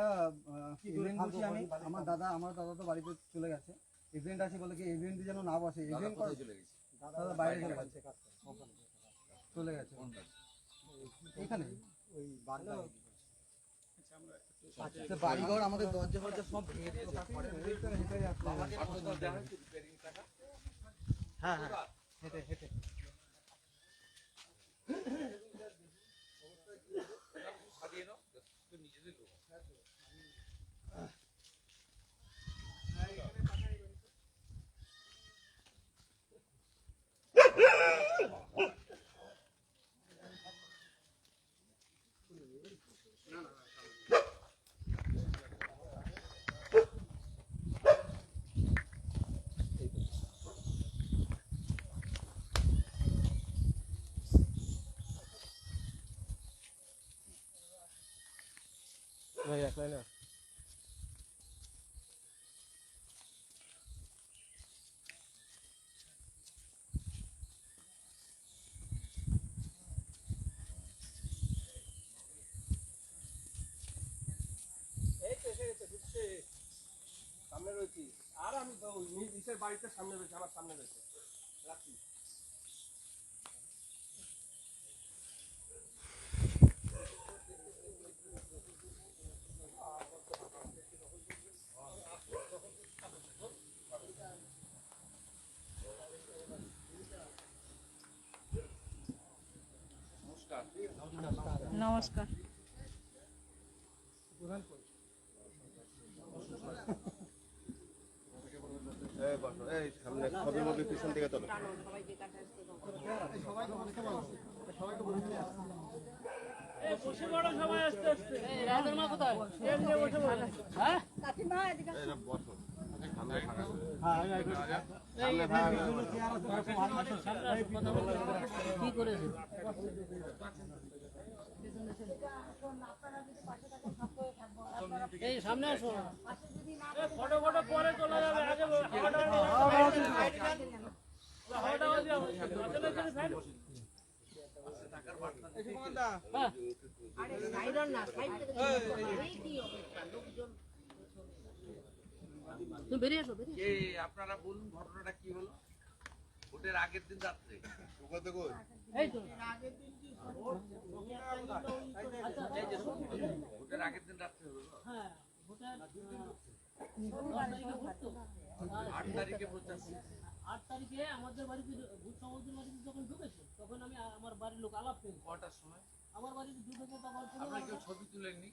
হ্যাঁ ইভেন্ট বলছি আমি? আমার দাদা আমার দাদা তো বাড়িতে চলে গেছে। ইভেন্ট আছে বলে কি ইভেন্ট যেন না বসে? ইভেন্ট চলে গেছে? দাদা বাইরে চলে গেছে। চলে গেছে। এখানে তো বাড়িঘর আমাদের দরজা ফরজা সব ভেঙে দিয়েছে। হেঁটে যাচ্ছে। হ্যাঁ হ্যাঁ হেঁটে হেঁটে সামনে রয়েছি আর আমি তো ওই নিজ ইসের বাড়িতে সামনে রয়েছে আমার সামনে রয়েছে। রাখছি। নমস্কার। সামনে ছবি মবি পিছন থেকে তোলো এই সামনে আসো। ফটো ফটো পরে চলে যাবে আগে হাওয়াটা বাজে আসলে যদি সাইড তুমি বেরিয়ে আসো বেরিয়ে আপনারা বলুন ঘটনাটা কি হলো? ভোটের আগের দিন রাত্রে। ভোটের আগের দিন রাত্রে হলো। না? ভোটার দশ তারিখে ভোট তো আট তারিখে প্রচার আট তারিখে আমাদের বাড়িতে ভূত বাড়িতে যখন ঢুকেছে তখন আমি আমার বাড়ির লোক আলাপ পেয়েছি কটার সময়? আমার বাড়িতে ঢুকেছে তখন ছিল আপনারা কেউ ছবি তুলেননি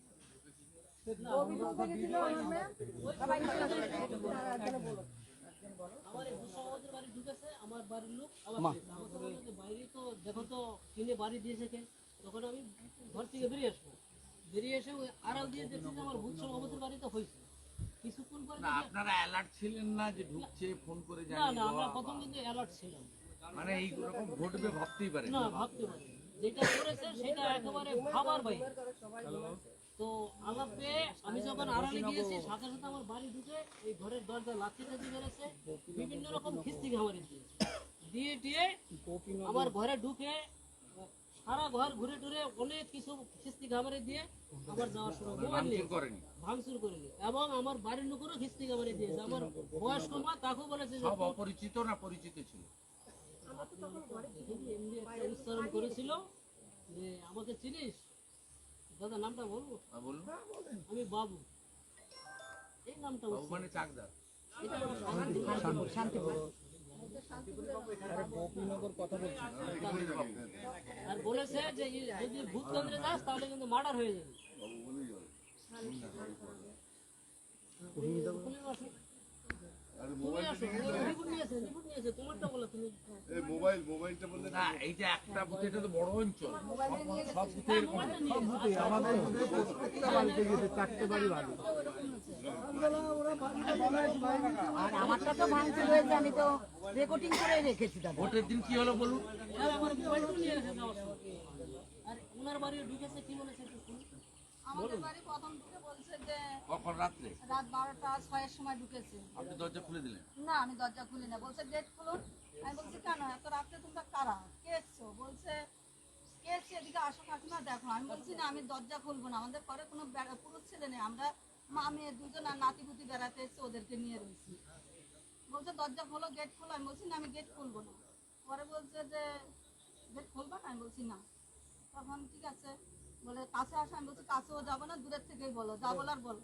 আমার এই ভূত সমাজের বাড়ি ঢুকেছে আমার বাড়ির লোক আলাপ পেয়েছে আমাকে বলল যে বাইরে তো দেখো তো কিনে বাড়ি দিয়েছে তখন আমি ঘর থেকে বেরিয়ে আসব বেরিয়ে এসে ওই আড়াল দিয়ে দেখছি যে আমার ভূত সমাজের বাড়িতে হয়েছে কিছুক্ষণ পরে আপনারা অ্যালার্ট ছিলেন না যে ঢুকছে ফোন করে না না আমরা প্রথম কিন্তু অ্যালার্ট ছিলাম। মানে এই রকম ঘটবে ভাবতেই পারেন। না ভাবতে পারি যেটা করেছে সেটা একেবারে ভাবার বাইরে। তো আলাপ পেয়ে আমি যখন আড়ালে গিয়েছি সাথে সাথে আমার বাড়ি ঢুকে এই ঘরের দরজা লাথি টাথি মেরেছে বিভিন্ন রকম খিস্তি খাবারে দিয়েছে। দিয়ে দিয়ে আমার ঘরে ঢুকে সারা ঘর ঘুরে টুরে অনেক কিছু খিস্তি খাবারে দিয়ে আবার যাওয়ার সময় মোবাইল ভাঙচুর করেনি? ভাঙচুর করে দিয়ে এবং আমার বাড়ির লোকেরও খিস্তি খাবারে দিয়েছে। আমার বয়স্ক মা তাকেও বলেছে অপরিচিত না পরিচিত ছিল? এমনি একটা উচ্চারণ করেছিল যে আমাকে চিনিস? দাদা নামটা বলব? হ্যাঁ, বলুন। আমি বাবু। এই নামটা বাবু মানে চাকদার আর বলেছে। যে যদি যাস তাহলে কিন্তু মার্ডার হয়ে যাবে। তুমি মোবাইল মোবাইলটা না একটা বুথ এটা তো বড় অঞ্চল সব- সব বুথে নিয়ে এসো। আর আমারটা তো হয়েছে আমি তো রেকর্ডিং করে রেখেছি দাদা ভোটের দিন কি হলো বলুন আর সময়। আর ওনার বাড়ি ঢুকেছে কি বলেছে। আমাদের বাড়ি প্রথম ঢুকে বলছে যে কখন? রাত্রে? রাত বারোটা ছয়ের সময় ঢুকেছে। আপনি দরজা খুলে দিলেন? না আমি দরজা খুলি না। বলছে গেট খুলুন। আমি বলছি কেন? এত রাত্রে তোমরা কারা? কে এসছো? বলছে কে এসছে? এদিকে আসো কাকিমা দেখো। আমি বলছি না আমি দরজা খুলবো না। আমাদের ঘরে কোনো পুরুষ ছেলে নেই। আমরা মা মেয়ে দুজন আর নাতিপুতি বেড়াতে এসছে ওদেরকে নিয়ে রয়েছি। বলছে দরজা খোলো গেট খোলো। আমি বলছি না আমি গেট খুলবো না। পরে বলছে যে গেট খুলবা না? আমি বলছি না। তখন ঠিক আছে। বলে, কাছে আসো। আমি বলছি, কাছেও যাব না, দূরের থেকেই বলো যা বলার বলো।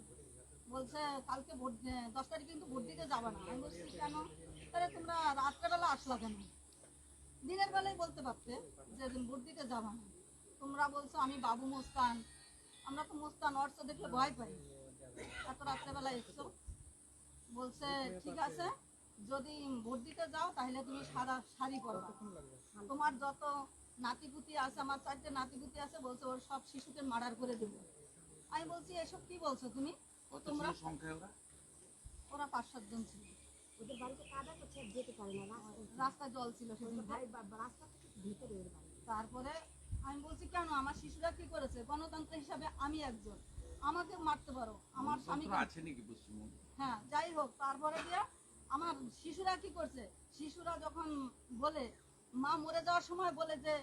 বলছে, কালকে ভোট দশ তারিখ কিন্তু ভোট দিতে যাবে না। আমি বলছি, কেন? তাহলে তোমরা রাত্রেবেলা আসলা কেন? দিনের বেলায় বলতে পারতে যে ভোট দিতে যাবে না। তোমরা বলছো আমি বাবু মোস্তান। আমরা তো মোস্তান অর্থ দেখলে ভয় পাই। এত রাত্রেবেলা এসছো। বলছে, ঠিক আছে, যদি ভোট দিতে যাও তাহলে তুমি সাদা শাড়ি পরবা। তোমার যত নাতিপুতি আছে আমার চারটে নাতিপুতি আছে বলছে ওর সব শিশুকে মার্ডার করে দেবো। আমি বলছি এসব কি বলছো তুমি? কত তোমরা সংখ্যা ওরা ওরা পাঁচ সাতজন ছিল। ওদের বাড়িতে কাদা করছে যেতে পারে না রাস্তা জল ছিল সেদিন রাস্তা থেকে ভিতরে তারপরে আমি বলছি কেন? আমার শিশুরা কি করেছে? গণতন্ত্র হিসাবে আমি একজন। আমাকে মারতে পারো। আমার স্বামী আছে নাকি পশ্চিমবঙ্গে? হ্যাঁ যাই হোক তারপরে দিয়ে আমার শিশুরা কি করছে? শিশুরা যখন বলে মা মরে যাওয়ার সময় বলে যে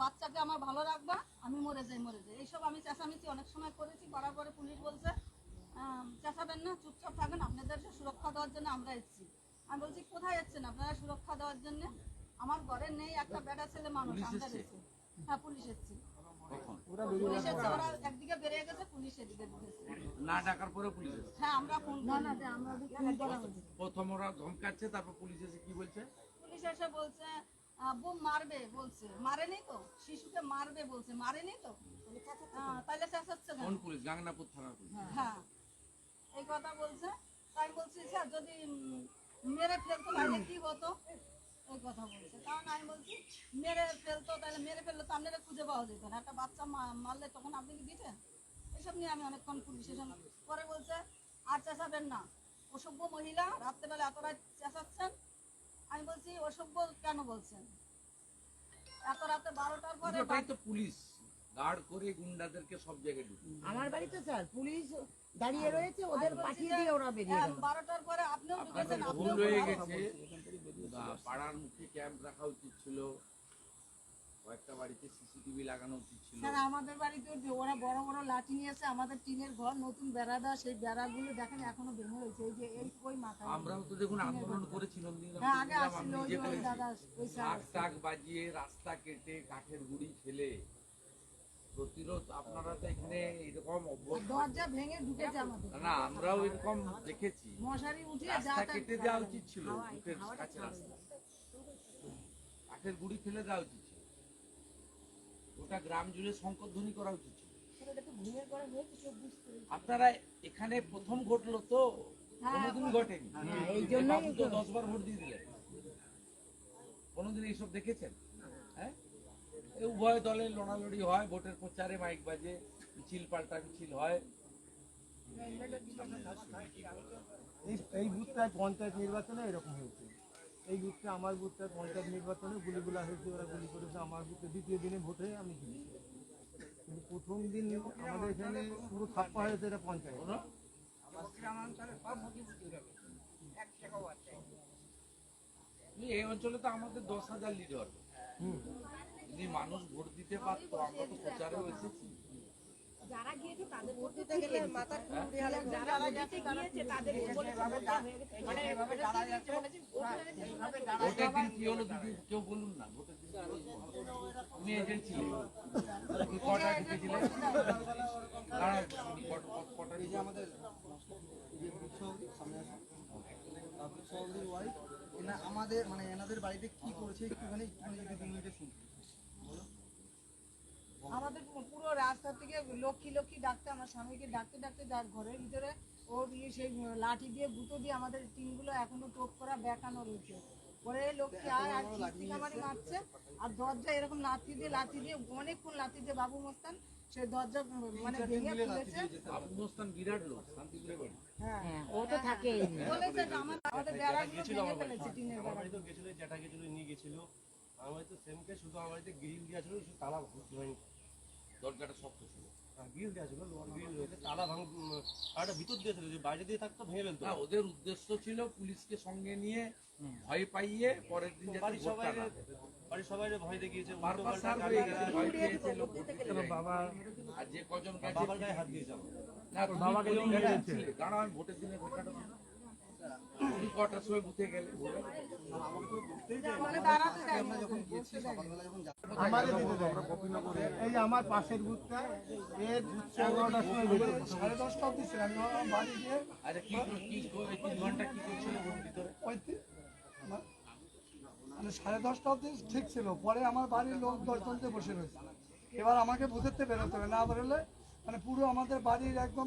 বাচ্চাকে আমার ভালো রাখবা আমি মরে যাই মরে যাই। এইসব আমি চেঁচামেচি অনেক সময় করেছি করার পরে পুলিশ বলছে চেঁচাবেন না চুপচাপ থাকেন আপনাদেরকে সুরক্ষা দেওয়ার জন্য আমরা এসেছি। আমি বলছি কোথায় এসছেন আপনারা সুরক্ষা দেওয়ার জন্য? আমার ঘরে নেই একটা বেটা ছেলে মানুষ আমরা এসেছি? হ্যাঁ পুলিশ এসছে। কখন? পুলিশ এসছে ওরা একদিকে বেরিয়ে গেছে পুলিশ এদিকে না ডাকার পরে পুলিশ হ্যাঁ আমরা ফোন না না আমরা ফোন করা হয়েছে প্রথম ওরা ধমকাচ্ছে তারপর পুলিশ এসে কি বলছে? পুলিশ এসে বলছে আহ, বোম মারবে বলছে। মারেনি তো? শিশুকে মারবে বলছে। মারেনি তো? হ্যাঁ, তাহলে চেঁচাচ্ছে কোন পুলিশ? গাংনাপুর থানার পুলিশ। হ্যাঁ এই কথা বলছে। তাই বলছি স্যার যদি মেরে ফেলতো তাহলে কি হতো? এই কথা বলছে। কারণ আমি বলছি মেরে ফেলতো তাহলে মেরে ফেললে তো আপনারা খুঁজে পাওয়া যেত না। একটা বাচ্চা মারলে তখন আপনি কি দিতেন? এসব নিয়ে আমি অনেকক্ষণ পুলিশ স্টেশন পরে বলছে আর চেঁচাবেন না। অসভ্য মহিলা রাত্রেবেলা এত রাত চেঁচাচ্ছেন আমি বলছি অসভ্য কেন বলছেন? এত রাতে বারোটার পরে তো পুলিশ। গার্ড করে গুন্ডাদেরকে সব জায়গায় ঢুকে আমার বাড়িতে স্যার পুলিশ দাঁড়িয়ে রয়েছে ওদের পাঠিয়ে দিয়ে ওরা বেরিয়ে গেল। বারোটার পরে আপনিও ঢুকেছেন ভুল আপনিও হয়ে গেছে। পাড়ার মুখে ক্যাম্প রাখা উচিত ছিল। কয়েকটা বাড়িতে সিসিটিভি লাগানো উচিত ছিল। স্যার আমাদের বাড়িতে যে ওরা বড় বড় লাঠি নিয়েছে আমাদের টিনের ঘর নতুন বেড়া দেওয়া সেই বেড়াগুলো দেখেন এখনও রয়েছে এই যে এই মাথায় আমরাও তো দেখুন আন্দোলন করেছি হ্যাঁ আগে আসছিল ওই। দাদা ওই স্যার টাক বাজিয়ে রাস্তা কেটে কাঠের গুড়ি ফেলে প্রতিরোধ আপনারা তো এখানে এরকম দরজা ভেঙে ঢুকেছে আমাদের। না আমরাও এরকম দেখেছি। মশারি উঠিয়ে রাস্তা কেটে দেওয়া উচিত ছিল কাছে রাস্তা। কাঠের গুড়ি ফেলে দেওয়া উচিত ছিল। ওটা গ্রাম জুড়ে শঙ্করধ্বনি করা উচিত ছিল। আপনারা এখানে প্রথম ঘটলো তো কোনোদিন ঘটেনি। এই তো দশ বার ভোট দিয়ে দিলেন। কোনোদিন এইসব দেখেছেন? হ্যাঁ? এই উভয় দলে লড়ালড়ি হয় ভোটের প্রচারে মাইক বাজে মিছিল পাল্টা মিছিল হয়। এই এই বুথটায় পঞ্চায়েত নির্বাচনে এরকম হয়েছে। এই বুথটা আমার বুথটায় পঞ্চায়েত নির্বাচনে গুলিগুলা হয়েছে ওরা গুলি করেছে। আমার বুথে দ্বিতীয় দিনে ভোটে আমি জিতেছি। কিন্তু প্রথম দিন আমাদের এখানে পুরো ছাপ্পা হয়েছে এটা পঞ্চায়েত। এই অঞ্চলে তো আমাদের দশ হাজার লিডার। যদি মানুষ ভোট দিতে পারতো আমরা তো প্রচারেও এসেছি। যারা গিয়েছে তাদের গেলে মাথা যারা ভোট দিতে গিয়েছে তাদের। মানে বলেছে বলেছে ভোট এইভাবে গাড়া- ভোটের দিন কি হলো দিদি? কেউ বলুন না ভোটের দিন তুমি এজেন্ট ছিলে তুমি কটা ঢুকেছিলে দাঁড়াও, কটা- কটা- কটা এই যে আমাদের যে বুথ সামনে আসুন তারপর সভাপতির ওয়াইফ এনা আমাদের মানে এনাদের বাড়িতে কি করেছে একটুখানি একটুখানি যদি দু শুনতে। আমাদের পুরো রাস্তা থেকে লক্ষ্মী লক্ষ্মী ডাকতে আমার স্বামীকে ডাকতে ডাকতে যার ঘরের ভিতরে ওর ইয়ে সেই লাঠি দিয়ে গুঁতো দিয়ে আমাদের টিনগুলো এখনও টোপ করা বেঁকানো রয়েছে পরে লক্ষ্মী আয় আর চিকামারি মারছে আর দরজা এরকম লাঠি দিয়ে লাঠি দিয়ে অনেকক্ষণ লাঠি দিয়ে বাবু মস্তান সেই দরজা মানে ভেঙে আবু বিরাট লোক হ্যাঁ। হ্যাঁ ও তো থাকেই বলেছে আমার আমাদের ফেলেছে টিনের বেড়া গেছিল জ্যাঠা গেছিল নিয়ে গেছিল। আমার বাড়িতে সেমকে শুধু আমার গ্রিল দেওয়া ছিল শুধু তালা হয়নি। দরজাটা শক্ত ছিল। গ্রিল দেওয়া ছিল লোয়ার গ্রিল রয়েছে তালা ভাঙ আর ভিতর দিয়ে ছিল যে বাইরে দিয়ে থাকতো ভেঙে ফেলতো। ওদের উদ্দেশ্য ছিল পুলিশকে সঙ্গে নিয়ে ভয় পাইয়ে পরের দিন বাড়ির সবাই বাড়ির সবাই ভয় দেখিয়েছে হয়ে। বাবা আর যে কজন বাবার গায়ে হাত বাবাকে আমি ভোটের দিনে। তুমি কটার সময় বুথে গেলে? ভোটে? আমরা যখন গেছি সকালবেলা যখন যাচ্ছি আমাদের দিতে দেয় এই যে আমার পাশের বুথটা এর এগারোটার সময় ঢুকে সাড়ে দশটা অব্দি ছিল। আমি বাড়ি গিয়ে আচ্ছা কি কি তিন ঘণ্টা কি করছিল ভিতরে? ওই তি- মা- মানে সাড়ে দশটা অব্দি ঠিক ছিল। পরে আমার বাড়ির লোক দশজনতে বসে রয়েছে। এবার আমাকে বুঝতে বেরোতে হবে। না বেরোলে মানে পুরো আমাদের বাড়ির একদম